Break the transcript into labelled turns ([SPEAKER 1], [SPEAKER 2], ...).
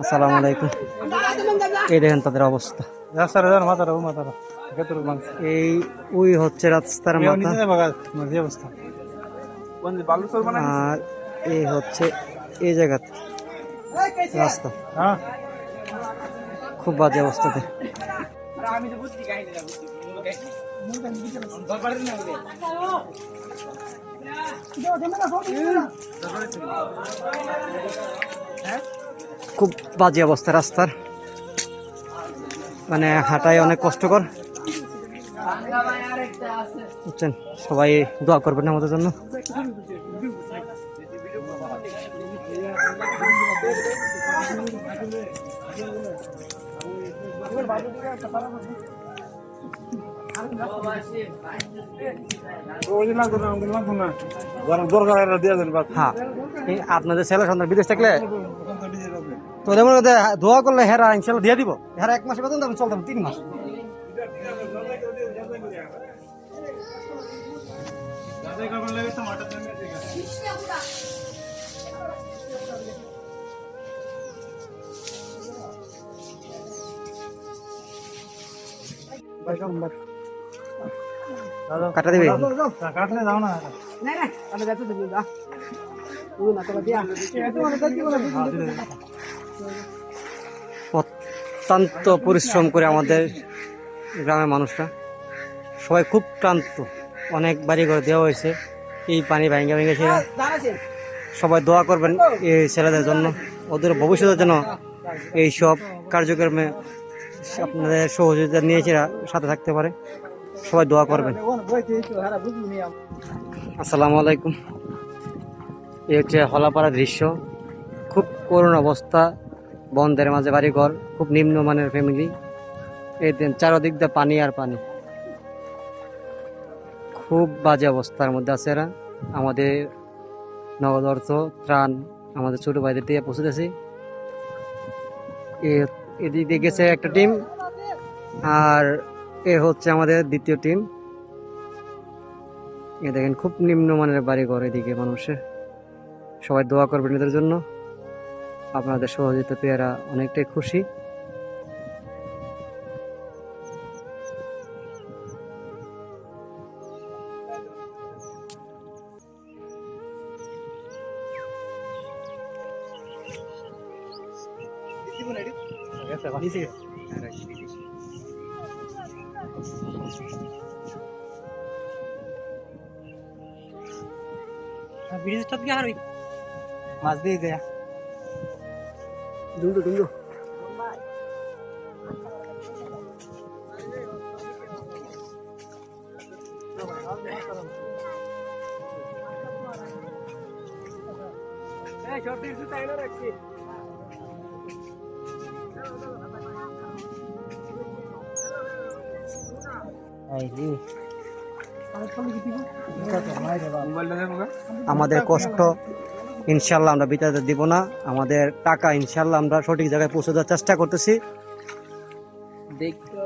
[SPEAKER 1] আসসালামু আলাইকুম। এই দেখেন তাদের অবস্থা। এই ওই হচ্ছে রাস্তার মাথা। আর এই হচ্ছে এই জায়গাতে রাস্তা। খুব বাজে অবস্থাতে খুব বাজে অবস্থা রাস্তার। মানে হাঁটায় অনেক কষ্টকর। বুঝছেন? সবাই দোয়া করবেন আমাদের জন্য। হ্যাঁ। আপনাদের ছেলে সন্তান বিদেশ থাকলে? তোদের মনে হয় দোয়া করলে হেরা ইনশাল্লাহ দিয়ে দিব। হেরা এক মাসের বেতন দেবেন চলতাম তিন মাস। কাটা দিবে?
[SPEAKER 2] কাটলে যাও না
[SPEAKER 1] অত্যন্ত পরিশ্রম করে আমাদের গ্রামের মানুষরা। সবাই খুব ক্লান্ত। অনেক বাড়ি ঘর দেওয়া হয়েছে। এই পানি ভেঙে ভেঙে ছিল সবাই দোয়া করবেন এই ছেলেদের জন্য। ওদের ভবিষ্যতের জন্য এই সব কার্যক্রমে আপনাদের সহযোগিতা নিয়েছে সাথে থাকতে পারে। সবাই দোয়া করবেন। আসসালামু আলাইকুম। এই হচ্ছে হলাপাড়া দৃশ্য। খুব করুণ অবস্থা বন্ধের মাঝে বাড়িঘর, খুব নিম্নমানের ফ্যামিলি এই চারদিক দিয়ে পানি আর পানি। খুব বাজে অবস্থার মধ্যে আছে এরা। আমাদের নগদ অর্থ, ত্রাণ আমাদের ছোট ভাইদের দিয়ে পৌঁছেছি। এদিক দিয়ে গেছে একটা টিম আর এ হচ্ছে আমাদের দ্বিতীয় টিম এ দেখেন, খুব নিম্নমানের বাড়ি ঘর এদিকে মানুষের। সবাই দোয়া করবেন এদের জন্য। আপনাদের সহযোগিতা পেয়ে এরা অনেকটাই খুশি। মাছ দিয়ে দেয়া দুটো দুটো আমাদের কষ্ট। ইনশাল্লাহ আমরা বিতাতে দিব না। আমাদের টাকা ইনশাল্লাহ আমরা সঠিক জায়গায় পৌঁছে দেওয়ার চেষ্টা করতেছি।
[SPEAKER 2] দেখতে